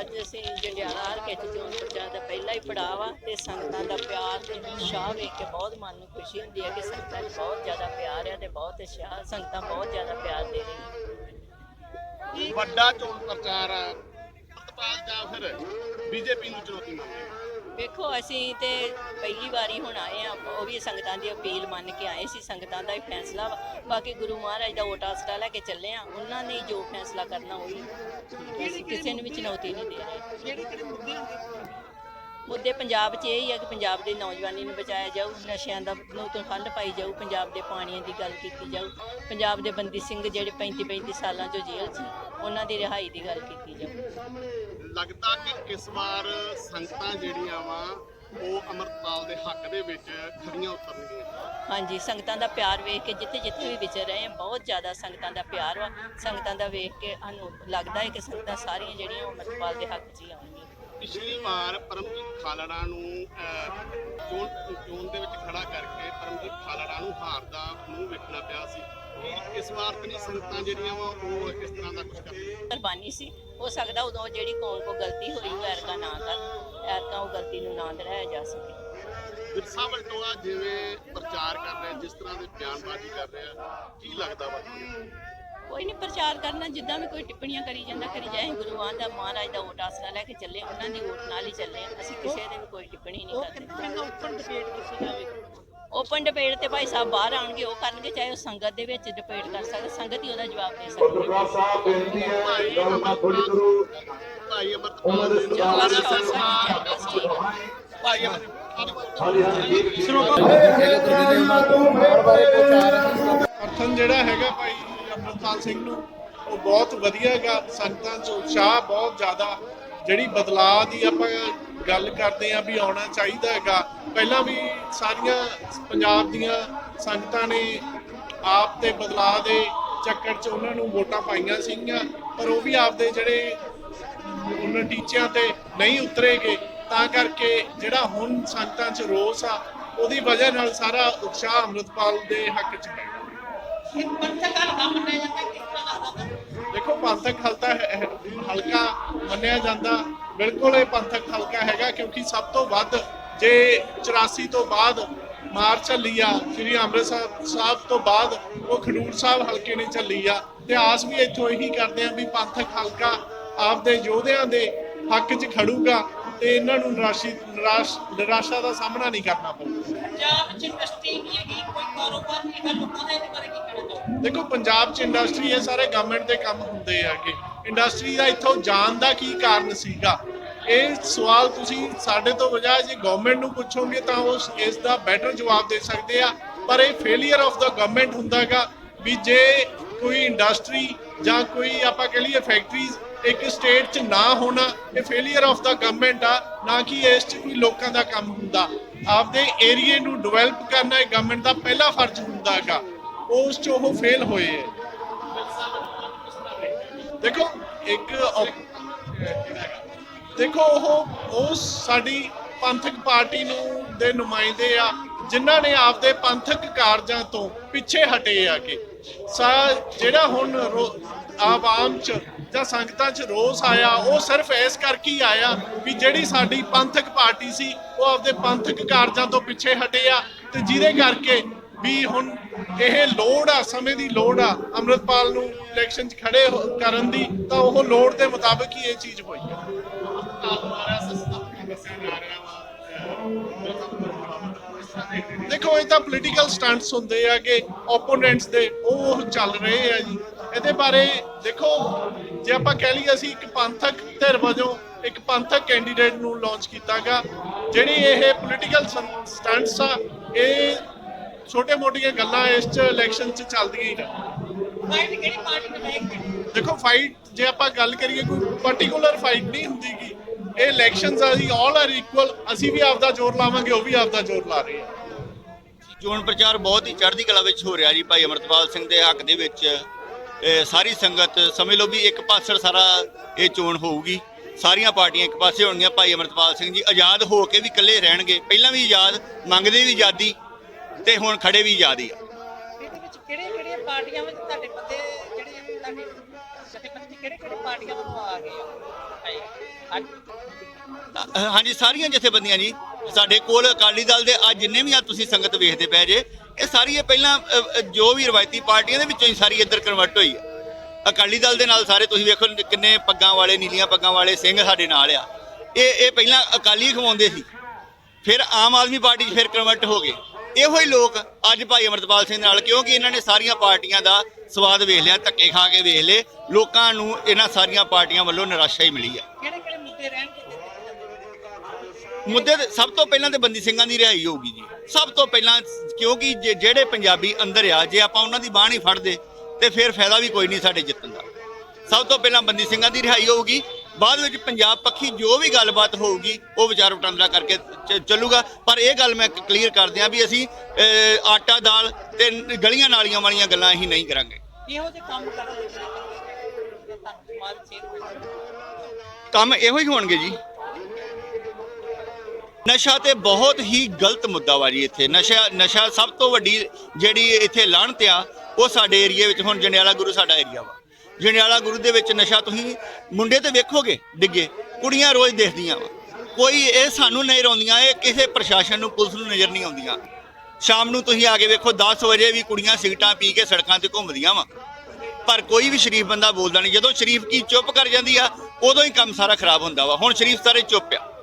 ਅੱਜ ਅਸੀਂ ਜੰਡਿਆਲਾ ਹਲਕੇ ਚ ਚੋਣ ਪ੍ਰਚਾਰ ਦਾ ਪਹਿਲਾ ਹੀ ਪੜਾਅ ਵਾ ਤੇ ਸੰਗਤਾਂ ਦਾ ਪਿਆਰ ਤੇ ਉਤਸ਼ਾਹ ਵੇਖ ਕੇ ਬਹੁਤ ਮਨ ਨੂੰ ਖੁਸ਼ੀ ਹੁੰਦੀ ਹੈ ਕਿ ਸੰਗਤਾਂ ਨੂੰ ਬਹੁਤ ਜ਼ਿਆਦਾ ਪਿਆਰ ਹੈ ਤੇ ਬਹੁਤ ਉਤਸ਼ਾਹ, ਸੰਗਤਾਂ ਬਹੁਤ ਜ਼ਿਆਦਾ ਪਿਆਰ ਦੇ ਰਹੀਆਂ। ਵੱਡਾ ਚੋਣ ਪ੍ਰਚਾਰ ਆ। ਅੰਮ੍ਰਿਤਪਾਲ ਜਾਂ ਫਿਰ। ਬੀਜੇਪੀ ਨੂੰ ਚੁਣੌਤੀ ਮੰਨਦੇ ਵੇਖੋ ਅਸੀਂ ਤੇ ਪਹਿਲੀ ਵਾਰੀ ਹੁਣ ਆਏ ਆ ਉਹ ਵੀ ਸੰਗਤਾਂ ਦੀ ਅਪੀਲ ਮੰਨ ਕੇ ਆਏ ਸੀ। ਸੰਗਤਾਂ ਦਾ ਹੀ ਫੈਸਲਾ ਵਾ। ਬਾਕੀ ਗੁਰੂ ਮਹਾਰਾਜ ਦਾ ਓਟ ਆਸਰਾ ਲੈ ਕੇ ਚੱਲੇ ਆ ਉਹਨਾਂ ਨੇ ਜੋ ਫੈਸਲਾ ਕਰਨਾ ਉਹੀ ਅਸੀਂ ਕਿਸੇ ਨੂੰ ਵੀ ਚੁਣੌਤੀ ਨਹੀਂ ਦੇ ਰਹੇ। ਮੁੱਦੇ ਪੰਜਾਬ 'ਚ ਇਹ ਹੀ ਆ ਕਿ ਪੰਜਾਬ ਦੇ ਨੌਜਵਾਨੀ ਨੂੰ ਬਚਾਇਆ ਜਾਊ ਨਸ਼ਿਆਂ ਦਾ ਨੂੰ ਤੋਂ ਠੰਡ ਪਾਈ ਜਾਊ ਪੰਜਾਬ ਦੇ ਪਾਣੀਆਂ ਦੀ ਗੱਲ ਕੀਤੀ ਜਾਊ। ਪੰਜਾਬ ਦੇ ਬੰਦੀ ਸਿੰਘ ਜਿਹੜੇ 35 35 ਸਾਲਾਂ ਤੋਂ ਜੇਲ੍ਹ 'ਚ ਉਹਨਾਂ ਦੀ ਰਿਹਾਈ ਦੀ ਗੱਲ ਕੀਤੀ ਜਾਊ। ਲੱਗਦਾ ਕਿ ਇਸ ਵਾਰ ਸੰਗਤਾਂ ਜਿਹੜੀਆਂ ਵਾ, ਉਹ ਅੰਮ੍ਰਿਤਪਾਲ ਦੇ ਹੱਕ ਦੇ ਵਿੱਚ ਖੜੀਆਂ ਉਤਰਨਗੀਆਂ। ਹਾਂਜੀ ਸੰਗਤਾਂ ਦਾ ਪਿਆਰ ਵੇਖ ਕੇ ਜਿੱਥੇ ਜਿੱਥੇ ਵੀ ਵਿਚਰ ਰਹੇ ਹਾਂ ਬਹੁਤ ਜ਼ਿਆਦਾ ਸੰਗਤਾਂ ਦਾ ਪਿਆਰ ਵਾ। ਸੰਗਤਾਂ ਦਾ ਵੇਖ ਕੇ ਸਾਨੂੰ ਲੱਗਦਾ ਹੈ ਕਿ ਸੰਗਤਾਂ ਸਾਰੀਆਂ ਜਿਹੜੀਆਂ ਉਹ ਅੰਮ੍ਰਿਤਪਾਲ ਦੇ ਹੱਕ 'ਚ ਹੀ ਆਉਣਗੀਆਂ। ਪਿਛਲੀ ਵਾਰ ਪਰਮਜੀਤ ਖਾਲੜਾ ਨੂੰ ਚੋਣ ਚੋਣ ਦੇ ਵਿੱਚ ਖੜਾ ਕਰਕੇ ਪਰਮਜੀਤ ਖਾਲੜਾ ਨੂੰ ਹਾਰ ਦਾ ਮੂੰਹ ਵੇਖਣਾ ਪਿਆ ਸੀ। ਇਸ ਵਾਰ ਤੇ ਨਹੀਂ ਸੰਗਤਾਂ ਜਿਹੜੀਆਂ ਵਾ ਉਹ ਇਸ ਤਰ੍ਹਾਂ ਦਾ ਕੁਝ ਕਰਨਗੀਆਂ ਕੁਰਬਾਨੀ ਸੀ। ਹੋ ਸਕਦਾ ਉਦੋਂ ਜਿਹੜੀ ਕੌਮ ਕੋ ਗਲਤੀ ਹੋਈ ਉਹ ਐਰਕਾ ਨਾ ਕਰ ਐਰਕਾ ਉਹ ਗਲਤੀ ਨੂੰ ਨਾ ਦਰਾਇਆ ਜਾ ਸਕੇ। ਵਿਰਸਾ ਬਲਟੋਆ ਜਿਵੇਂ ਪ੍ਰਚਾਰ ਕਰ ਰਿਹਾ ਜਿਸ ਤਰ੍ਹਾਂ ਦੇ ਬਿਆਨਬਾਜ਼ੀ ਕਰ ਰਿਹਾ ਕੀ ਲੱਗਦਾ ਵਾ ਕੋਈ ਨਹੀਂ ਪ੍ਰਚਾਰ ਕਰਨਾ ਜਿੱਦਾਂ ਵੀ ਕੋਈ ਟਿੱਪਣੀਆਂ ਕਰੀ ਜਾਂਦਾ ਕਰੀ ਜਾਏ ਗੁਰੂਆਂ ਦਾ ਮਹਾਰਾਜ ਦਾ ਓਟ ਆਸਰਾ ਲੈ ਕੇ ਚੱਲੇ ਉਹਨਾਂ ਦੀ ਓਟ ਨਾਲ ਹੀ ਚੱਲੇ। ਅਸੀਂ ਕਿਸੇ ਦੇ ਵੀ ਕੋਈ ਟਿੱਪਣੀ ਨਹੀਂ ਕਰਦੇ। ਓਪਨ ਡਿਬੇਟ ਕਿਸੇ ਨਾਲ ਵੀ ਓਪਨ ਡਿਬੇਟ ਤੇ ਭਾਈ ਸਾਹਿਬ ਬਾਹਰ ਆਣਗੇ ਉਹ ਕਰਨਗੇ ਚਾਹੇ ਉਹ ਸੰਗਤ ਦੇ ਵਿੱਚ ਡਿਬੇਟ ਕਰ ਸਕਦੇ ਸੰਗਤ ਹੀ ਉਹਦਾ ਜਵਾਬ ਦੇ ਸਕਦੀ ਹੈ। ਪੱਤਰਕਾਰ ਸਾਹਿਬ ਬੇਨਤੀ ਹੈ ਗੱਲ ਨਾ ਥੋੜੀ ਕਰੋ। ਭਾਈ ਉਹਨਾਂ ਦੇ ਅਮਰਪਾਲ ਸਰਕਾਰ ਦੇ ਦੇ ਸੰਸਥਾ ਭਾਈ ਅਮਰ ਹਾਂਜੀ ਜਿਹੜਾ ਹੈਗਾ ਭਾਈ ਅਮਰਪਾਲ ਸਿੰਘ ਨੂੰ, ਉਹ ਬਹੁਤ ਵਧੀਆ ਹੈਗਾ, ਸੰਗਤਾਂ 'ਚ ਉਤਸ਼ਾਹ ਬਹੁਤ ਜ਼ਿਆਦਾ। ਜਿਹੜੀ ਬਦਲਾਅ ਦੀ ਆਪਾਂ ਗੱਲ ਕਰਦੇ ਆ ਵੀ ਆਉਣਾ ਚਾਹੀਦਾ ਹੈਗਾ, ਪਹਿਲਾਂ ਵੀ ਸਾਰੀਆਂ ਪੰਜਾਬ ਦੀਆਂ ਸੰਗਤਾਂ ਨੇ ਆਪ ਤੇ ਬਦਲਾਅ ਦੇ ਚੱਕਰ 'ਚ ਉਹਨਾਂ ਨੂੰ ਵੋਟਾਂ ਪਾਈਆਂ ਸੀਗੀਆਂ, ਪਰ ਉਹ ਵੀ ਆਪਦੇ ਜਿਹੜੇ ਉਹਨਾਂ ਟੀਚਿਆਂ ਤੇ ਨਹੀਂ ਉਤਰੇਗੇ। ਤਾਂ ਕਰਕੇ ਜਿਹੜਾ ਹੁਣ ਸੰਗਤਾਂ 'ਚ ਰੋਸ ਆ ਉਹਦੀ ਵਜ੍ਹਾ ਨਾਲ ਸਾਰਾ ਉਤਸ਼ਾਹ ਅੰਮ੍ਰਿਤਪਾਲ ਦੇ ਹੱਕ 'ਚ ਹੈ। ਇਹ ਪੰਥਕ ਹਲਕਾ ਮੰਨਿਆ ਜਾਂਦਾ ਕਿਸ ਤਰ੍ਹਾਂ ਲੱਗਦਾ ਤੁਹਾਨੂੰ? ਦੇਖੋ ਪੰਥਕ ਹਲਕਾ ਮੰਨਿਆ ਜਾਂਦਾ ਬਿਲਕੁਲ ਇਹ ਪੰਥਕ ਹਲਕਾ ਹੈਗਾ ਕਿਉਂਕਿ ਸਭ ਤੋਂ ਵੱਧ ਜੇ 84 ਤੋਂ ਬਾਅਦ ਮਾਰ ਝੱਲੀ ਆ ਸ੍ਰੀ ਅੰਮ੍ਰਿਤਸਰ ਸਾਹਿਬ ਤੋਂ ਬਾਅਦ ਉਹ ਖਡੂਰ ਸਾਹਿਬ ਹਲਕੇ ਨੇ ਝੱਲੀ ਆ। ਇਤਿਹਾਸ ਵੀ ਇੱਥੋਂ ਇਹੀ ਕਰਦੇ ਆ ਵੀ ਪੰਥਕ ਹਲਕਾ ਆਪਦੇ ਯੋਧਿਆਂ ਦੇ ਹੱਕ 'ਚ ਖੜੂਗਾ। ਤੇ ਇਹਨਾਂ ਨੂੰ ਨਿਰਾਸ਼ੀ ਨਿਰਾਸ਼ ਨਿਰਾਸ਼ਾ ਦਾ ਸਾਹਮਣਾ ਨਹੀਂ ਕਰਨਾ ਪਊਗਾ ਪੰਜਾਬ 'ਚ ਇੰਡਸਟਰੀ ਨਹੀਂ ਹੈਗੀ ਕੋਈ ਕਾਰੋਬਾਰ ਨਹੀਂ ਹੈਗਾ ਲੋਕਾਂ ਦਾ ਇਹਦੇ ਬਾਰੇ ਕੀ ਕਹਿਣਾ ਚਾਹੋਗੇ? ਦੇਖੋ ਪੰਜਾਬ 'ਚ ਇੰਡਸਟਰੀ ਇਹ ਸਾਰੇ ਗਵਰਨਮੈਂਟ ਦੇ ਕੰਮ ਹੁੰਦੇ ਆਗੇ ਇੰਡਸਟਰੀ ਦਾ ਇੱਥੋਂ ਜਾਣ ਦਾ ਕੀ ਕਾਰਨ ਸੀਗਾ? ਇਹ ਸਵਾਲ ਤੁਸੀਂ ਸਾਡੇ ਤੋਂ ਬਜਾਏ ਜੇ ਗਵਰਨਮੈਂਟ ਨੂੰ ਪੁੱਛੋਗੇ ਤਾਂ ਉਹ ਇਸ ਦਾ ਬੈਟਰ ਜਵਾਬ ਦੇ ਸਕਦੇ ਆ। ਪਰ ਇਹ ਫੇਲਿਅਰ ਆਫ ਦਾ ਗਵਰਨਮੈਂਟ ਹੁੰਦਾਗਾ ਵੀ ਜੇ ਕੋਈ ਇੰਡਸਟਰੀ ਜਾਂ ਕੋਈ ਆਪਾਂ ਕਹ ਲਈਏ ਫੈਕਟਰੀਜ਼ ਇੱਕ ਸਟੇਟ 'ਚ ਨਾ ਹੋਣਾ ਇਹ ਫੇਲਿਅਰ ਆਫ ਦਾ ਗਵਰਨਮੈਂਟ ਆ, ਨਾ ਕਿ ਇਸ 'ਚ ਕੋਈ ਲੋਕਾਂ ਦਾ ਕੰਮ ਹੁੰਦਾ। ਆਪਦੇ ਏਰੀਏ ਨੂੰ ਡਿਵੈਲਪ ਕਰਨਾ ਇਹ ਗਵਰਨਮੈਂਟ ਦਾ ਪਹਿਲਾ ਫਰਜ਼ ਹੁੰਦਾਗਾ ਉਸ 'ਚ ਉਹ ਫੇਲ ਹੋਏ ਹੈ। ਦੇਖੋ, ਇੱਕ ਦੇਖੋ, ਉਹ ਉਹ ਸਾਡੀ ਪੰਥਕ ਪਾਰਟੀ ਨੂੰ ਦੇ ਨੁਮਾਇੰਦੇ ਆ, ਜਿਨ੍ਹਾਂ ਨੇ ਆਪਦੇ ਪੰਥਕ ਕਾਰਜਾਂ ਤੋਂ ਪਿੱਛੇ ਹਟੇ ਆ ਕੇ। ਸਾ ਜਿਹੜਾ ਹੁਣ ਆਵਾਮ ਚ ਜਾਂ ਸੰਗਤਾਂ ਚ ਰੋਸ ਆਇਆ, ਉਹ ਸਿਰਫ ਇਸ ਕਰਕੇ ਹੀ ਆਇਆ ਵੀ ਜਿਹੜੀ ਸਾਡੀ ਪੰਥਕ ਪਾਰਟੀ ਸੀ, ਉਹ ਆਪਦੇ ਪੰਥਕ ਕਾਰਜਾਂ ਤੋਂ ਪਿੱਛੇ ਹਟੇ ਆ ਤੇ ਜਿਹਦੇ ਕਰਕੇ ਵੀ ਹੁਣ ਇਹ ਲੋੜ ਆ, ਸਮੇਂ ਦੀ ਲੋੜ ਆ ਅੰਮ੍ਰਿਤਪਾਲ ਨੂੰ ਇਲੈਕਸ਼ਨ 'ਚ ਖੜੇ ਕਰਨ ਦੀ, ਤਾਂ ਉਹ ਲੋੜ ਦੇ ਮੁਤਾਬਕ ਹੀ ਇਹ ਚੀਜ਼ ਹੋਈ ਆ। ਦੇਖੋ ਇਹ ਤਾਂ ਪੋਲੀਟੀਕਲ ਸਟੰਟਸ ਹੁੰਦੇ ਆ ਕਿ ਓਪੋਨੈਂਟਸ ਦੇ ਉਹ ਚੱਲ ਰਹੇ ਆ ਜੀ। ਇਹਦੇ ਬਾਰੇ ਦੇਖੋ ਜੇ ਆਪਾਂ ਕਹਿ ਲਈਏ ਅਸੀਂ ਇੱਕ ਪੰਥਕ ਧਿਰ ਵਜੋਂ ਇੱਕ ਪੰਥਕ ਕੈਂਡੀਡੇਟ ਨੂੰ ਲਾਂਚ ਕੀਤਾਗਾ ਜਿਹੜੀ ਇਹ ਪੋਲੀਟੀਕਲ ਸਟੰਟਸ ਆ ਇਹ ਛੋਟੇ-ਮੋਟੀਆਂ ਗੱਲਾਂ ਇਸ ਚ ਇਲੈਕਸ਼ਨ ਚ ਚੱਲਦੀਆਂ ਹੀ ਨੇ ਦੇਖੋ ਫਾਈਟ ਜੇ ਆਪਾਂ ਗੱਲ ਕਰੀਏ ਕੋਈ ਪਾਰਟਿਕੂਲਰ ਫਾਈਟ ਨਹੀਂ ਹੁੰਦੀਗੀ। ਇਹ ਇਲੈਕਸ਼ਨਸ ਆ ਜੀ ਆਲ ਆਰ ਇਕੁਅਲ ਅਸੀਂ ਵੀ ਆਪਦਾ ਜ਼ੋਰ ਲਾਵਾਂਗੇ, ਉਹ ਵੀ ਆਪਦਾ ਜ਼ੋਰ ਲਾ ਰਹੇ ਆ। ਚੋਣ ਪ੍ਰਚਾਰ ਬਹੁਤ ਹੀ ਚੜ੍ਹਦੀ ਕਲਾ ਵਿੱਚ ਹੋ ਰਿਹਾ ਜੀ, ਭਾਈ ਅਮਰਤਪਾਲ ਸਿੰਘ ਦੇ ਹੱਕ ਦੇ ਵਿੱਚ। ਸਾਰੀ ਸੰਗਤ, ਸਮਝ ਲਓ ਵੀ ਇੱਕ ਪਾਸੜ ਸਾਰਾ ਇਹ ਚੋਣ ਹੋਊਗੀ। ਸਾਰੀਆਂ ਪਾਰਟੀਆਂ ਇੱਕ ਪਾਸੇ ਹੋਣਗੀਆਂ, ਭਾਈ ਅਮਰਤਪਾਲ ਸਿੰਘ ਜੀ, ਆਜ਼ਾਦ ਹੋ ਕੇ ਵੀ ਇਕੱਲੇ ਰਹਿਣਗੇ। ਪਹਿਲਾਂ ਵੀ ਆਜ਼ਾਦ, ਮੰਗਦੇ ਵੀ ਆਜ਼ਾਦੀ, ਤੇ ਹੁਣ ਖੜੇ ਵੀ ਆਜ਼ਾਦੀ ਆ। ਕਿਹੜੇ ਕਿਹੜੇ ਪਾਰਟੀਆਂ ਵਿੱਚ ਤੁਹਾਡੇ ਬੰਦੇ ਜਿਹੜੇ ਤੁਹਾਡੇ ਜਥੇਬੰਦੀ ਕਿਹੜੇ ਕਿਹੜੇ ਪਾਰਟੀਆਂ ਵੱਲੋਂ ਆ ਗਏ ਆ ਅੱਜ ਹਾਂਜੀ, ਸਾਰੀਆਂ ਜਥੇਬੰਦੀਆਂ ਜੀ। ਸਾਡੇ ਕੋਲ ਅਕਾਲੀ ਦਲ ਦੇ ਅੱਜ ਜਿੰਨੇ ਵੀ ਆ, ਤੁਸੀਂ ਸੰਗਤ ਵੇਖਦੇ ਪਏ ਜੇ, ਇਹ ਸਾਰੀ ਇਹ ਪਹਿਲਾਂ ਜੋ ਵੀ ਰਵਾਇਤੀ ਪਾਰਟੀਆਂ ਦੇ ਵਿੱਚੋਂ ਹੀ ਸਾਰੀ ਇੱਧਰ ਕਨਵਰਟ ਹੋਈ ਹੈ ਅਕਾਲੀ ਦਲ ਦੇ ਨਾਲ ਸਾਰੇ, ਤੁਸੀਂ ਵੇਖੋ ਕਿੰਨੇ ਪੱਗਾਂ ਵਾਲੇ, ਨੀਲੀਆਂ ਪੱਗਾਂ ਵਾਲੇ ਸਿੰਘ ਸਾਡੇ ਨਾਲ ਆ। ਇਹ ਇਹ ਪਹਿਲਾਂ ਅਕਾਲੀ ਖਵਾਉਂਦੇ ਸੀ। ਫਿਰ ਆਮ ਆਦਮੀ ਪਾਰਟੀ 'ਚ ਫਿਰ ਕਨਵਰਟ ਹੋ ਗਏ। ਇਹੋ ਹੀ ਲੋਕ ਅੱਜ ਭਾਈ ਅਮਰਤਪਾਲ ਸਿੰਘ ਨਾਲ ਕਿਉਂਕਿ ਇਹਨਾਂ ਨੇ ਸਾਰੀਆਂ ਪਾਰਟੀਆਂ ਦਾ ਸਵਾਦ ਵੇਖ ਲਿਆ ਧੱਕੇ ਖਾ ਕੇ ਵੇਖ ਲਏ ਲੋਕਾਂ ਨੂੰ ਇਹਨਾਂ ਸਾਰੀਆਂ ਪਾਰਟੀਆਂ ਵੱਲੋਂ ਨਿਰਾਸ਼ਾ ਹੀ ਮਿਲੀ ਕਿਹੜੇ ਕਿਹੜੇ ਮੁੱਦੇ ਰਹਿਣਗੇ ਮੁੱਦੇ ਸਭ ਤੋਂ ਪਹਿਲਾਂ ਤੇ ਬੰਦੀ ਸਿੰਘਾਂ ਦੀ ਰਿਹਾਈ ਹੋਊਗੀ ਜੀ। ਸਭ ਤੋਂ ਪਹਿਲਾਂ ਕਿਉਂਕਿ ਜੇ- ਜਿਹੜੇ ਪੰਜਾਬੀ ਅੰਦਰ ਆ ਜੇ ਆਪਾਂ ਉਹਨਾਂ ਦੀ ਬਾਹ ਨਹੀਂ ਫੜਦੇ ਤੇ ਫਿਰ ਫਾਇਦਾ ਵੀ ਕੋਈ ਨਹੀਂ ਸਾਡੇ ਜਿੱਤਣ ਦਾ। ਸਭ ਤੋਂ ਪਹਿਲਾਂ ਬੰਦੀ ਸਿੰਘਾਂ ਦੀ ਰਿਹਾਈ ਹੋਊਗੀ ਬਾਅਦ ਵਿੱਚ ਪੰਜਾਬ ਪੱਖੀ ਜੋ ਵੀ ਗੱਲਬਾਤ ਹੋਊਗੀ ਉਹ ਵਿਚਾਰ ਵਟਾਂਦਰਾ ਕਰਕੇ ਚੱਲੂਗਾ। ਪਰ ਇਹ ਗੱਲ ਮੈਂ ਕਲੀਅਰ ਕਰ ਦਿਆਂ ਵੀ ਅਸੀਂ ਆਟਾ ਦਾਲ ਤੇ ਗਲੀਆਂ ਨਾਲੀਆਂ ਵਾਲੀਆਂ ਗੱਲਾਂ ਅਸੀਂ ਨਹੀਂ ਕਰਾਂਗੇ। ਇਹੋ ਜਿਹੇ ਕੰਮ ਕਰਦੇ ਇਹੋ ਹੀ ਹੋਣਗੇ ਜੀ। ਨਸ਼ਾ ਤੇ ਬਹੁਤ ਹੀ ਗਲਤ ਮੁੱਦਾ ਵਾ ਜੀ ਇੱਥੇ। ਨਸ਼ਾ ਨਸ਼ਾ ਸਭ ਤੋਂ ਵੱਡੀ ਜਿਹੜੀ ਇੱਥੇ ਲਾਹਣਤ ਆ ਉਹ ਸਾਡੇ ਏਰੀਏ ਵਿੱਚ ਹੁਣ ਜੰਡਿਆਲਾ ਗੁਰੂ ਸਾਡਾ ਏਰੀਆ ਵਾ। ਜੰਡਿਆਲਾ ਗੁਰੂ ਦੇ ਵਿੱਚ ਨਸ਼ਾ ਤੁਸੀਂ ਮੁੰਡੇ ਤੇ ਵੇਖੋਗੇ, ਡਿੱਗੇ। ਕੁੜੀਆਂ ਰੋਜ਼ ਦੇਖਦੀਆਂ ਵਾ। ਕੋਈ ਇਹ ਸਾਨੂੰ ਨਜ਼ਰ ਆਉਂਦੀਆਂ ਇਹ ਕਿਸੇ ਪ੍ਰਸ਼ਾਸਨ ਨੂੰ, ਪੁਲਿਸ ਨੂੰ ਨਜ਼ਰ ਨਹੀਂ ਆਉਂਦੀਆਂ। ਸ਼ਾਮ ਨੂੰ ਤੁਸੀਂ ਆ ਕੇ ਵੇਖੋ 10 ਵਜੇ ਵੀ ਕੁੜੀਆਂ ਸਿਗਟਾਂ ਪੀ ਕੇ ਸੜਕਾਂ ਤੇ ਘੁੰਮਦੀਆਂ ਵਾ। ਪਰ ਕੋਈ ਵੀ ਸ਼ਰੀਫ ਬੰਦਾ ਬੋਲਦਾ ਨਹੀਂ। ਜਦੋਂ ਸ਼ਰੀਫ ਕੀ ਚੁੱਪ ਕਰ ਜਾਂਦੀ ਆ, ਉਦੋਂ ਹੀ ਕੰਮ ਸਾਰਾ ਖਰਾਬ ਹੁੰਦਾ ਵਾ। ਹੁਣ ਸ਼ਰੀਫ ਸਾਰੇ ਚੁੱਪ ਆ।